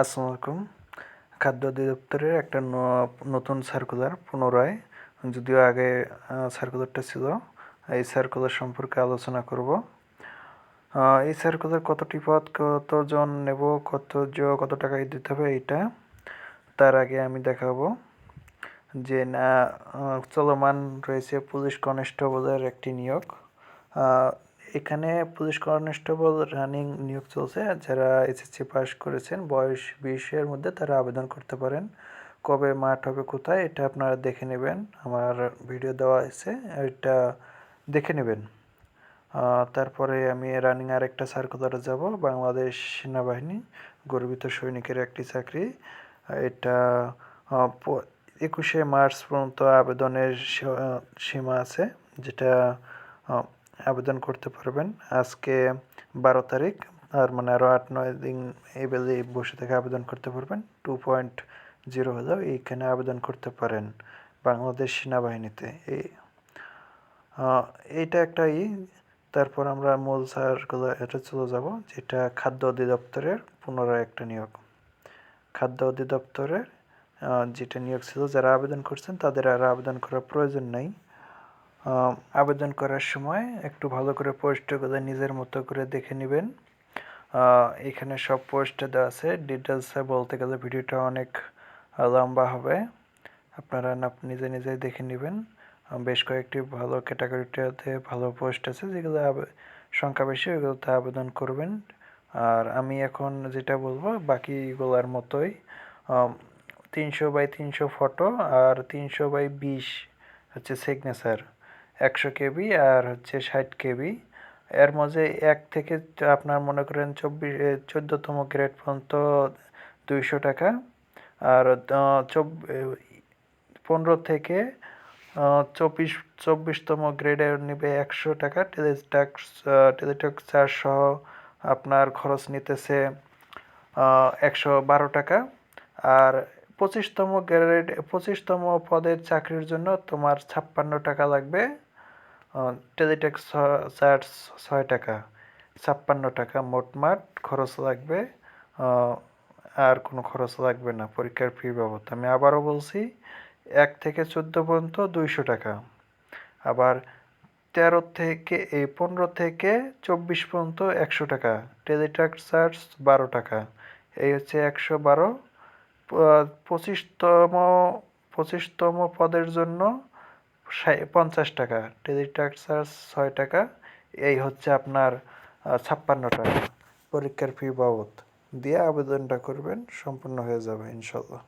আসসালামু আলাইকুম। খাদ্য অধিদপ্তরের একটা নতুন সার্কুলার পুনরায়, যদিও আগে সার্কুলারটা ছিল। এই সার্কুলার সম্পর্কে আলোচনা করব। এই সার্কুলার কতটি পদ, কতজন নেব, কত কত টাকা দিতে হবে এইটা তার আগে আমি দেখাবো যে, না চলমান রয়েছে পুলিশ কনস্টেবলের একটি নিয়োগ। এখানে পুলিশ কনস্টেবল রানিং নিয়োগ চলছে। যারা এসএসসি পাস করেছেন, বয়স বিশের মধ্যে তারা আবেদন করতে পারেন। কবে মাঠ হবে, কোথায়, এটা আপনারা দেখে নেবেন। আমার ভিডিও দেওয়া আছে, এটা দেখে নেবেন। তারপরে আমি রানিং আরেকটা সার্কুলারে যাব, বাংলাদেশ সেনাবাহিনী, গর্বিত সৈনিকের একটি চাকরি। এটা একুশে মার্চ পর্যন্ত আবেদনের সীমা আছে, যেটা আবেদন করতে পারবেন। আজকে বারো তারিখ, আর মানে আরও আট, নয় দিন এই বেলে বসে থেকে আবেদন করতে পারবেন। টু পয়েন্ট জিরো হলেও এইখানে আবেদন করতে পারেন বাংলাদেশ সেনাবাহিনীতে। এই এইটা একটা ই। তারপর আমরা মূল সারগুলো এটা চলে যাব, যেটা খাদ্য অধিদপ্তরের পুনরায় একটা নিয়োগ। খাদ্য অধিদপ্তরের যেটা নিয়োগ ছিল, যারা আবেদন করছেন, তাদের আর আবেদন করার প্রয়োজন নেই। আবেদন করার সময় একটু ভালো করে পোস্টগুলো নিজের মতো করে দেখে নেবেন। এখানে সব পোস্টে দেওয়া আছে। ডিটেলসে বলতে গেলে ভিডিওটা অনেক লম্বা হবে। আপনারা নিজে নিজে দেখে নেবেন। বেশ কয়েকটি ভালো ক্যাটাগরিটাতে ভালো পোস্ট আছে, যেগুলো সংখ্যা বেশি, ওইগুলোতে আবেদন করবেন। আর আমি এখন যেটা বলব, বাকিগুলোর মতোই তিনশো বাই তিনশো ফটো আর তিনশো বাই বিশ হচ্ছে সিগনেচার একশো কেবি আর হচ্ছে ষাট কেবি। এর মধ্যে এক থেকে আপনার মনে করেন চব্বিশ চোদ্দোতম গ্রেড পর্যন্ত দুইশো টাকা। আর চব- পনেরো থেকে চব্বিশ, চব্বিশতম গ্রেডের নেবে একশো টাকা। টেলিট্যাক্স টেলিটক চার্জ সহ আপনার খরচ নিতেছে একশো বারো টাকা। আর পঁচিশতম গ্রেড পঁচিশতম পদের চাকরির জন্য তোমার ছাপ্পান্ন টাকা লাগবে। টেলিট্যাক্স চার্জ ছয় টাকা, ছাপ্পান্ন টাকা মোটমাট খরচ লাগবে আর কোনো খরচ লাগবে না পরীক্ষার ফি বাবদ। আমি আবারও বলছি, এক থেকে চোদ্দ পর্যন্ত দুইশো টাকা। আবার তেরো থেকে, এই পনেরো থেকে চব্বিশ পর্যন্ত একশো টাকা টেলিট্যাক্স চার্জ বারো টাকা। এই হচ্ছে একশো বারো। পঁচিশতম পঁচিশতম পদের জন্য পঞ্চাশ টাকা। টেলিট্যাক্স চার্জ ছয় টাকা। এই হচ্ছে আপনার ছাপ্পান্ন টাকা। পরীক্ষার ফি বাবদ। দিয়ে আবেদনটা করবেন, সম্পূর্ণ হয়ে যাবে ইনশাল্লাহ।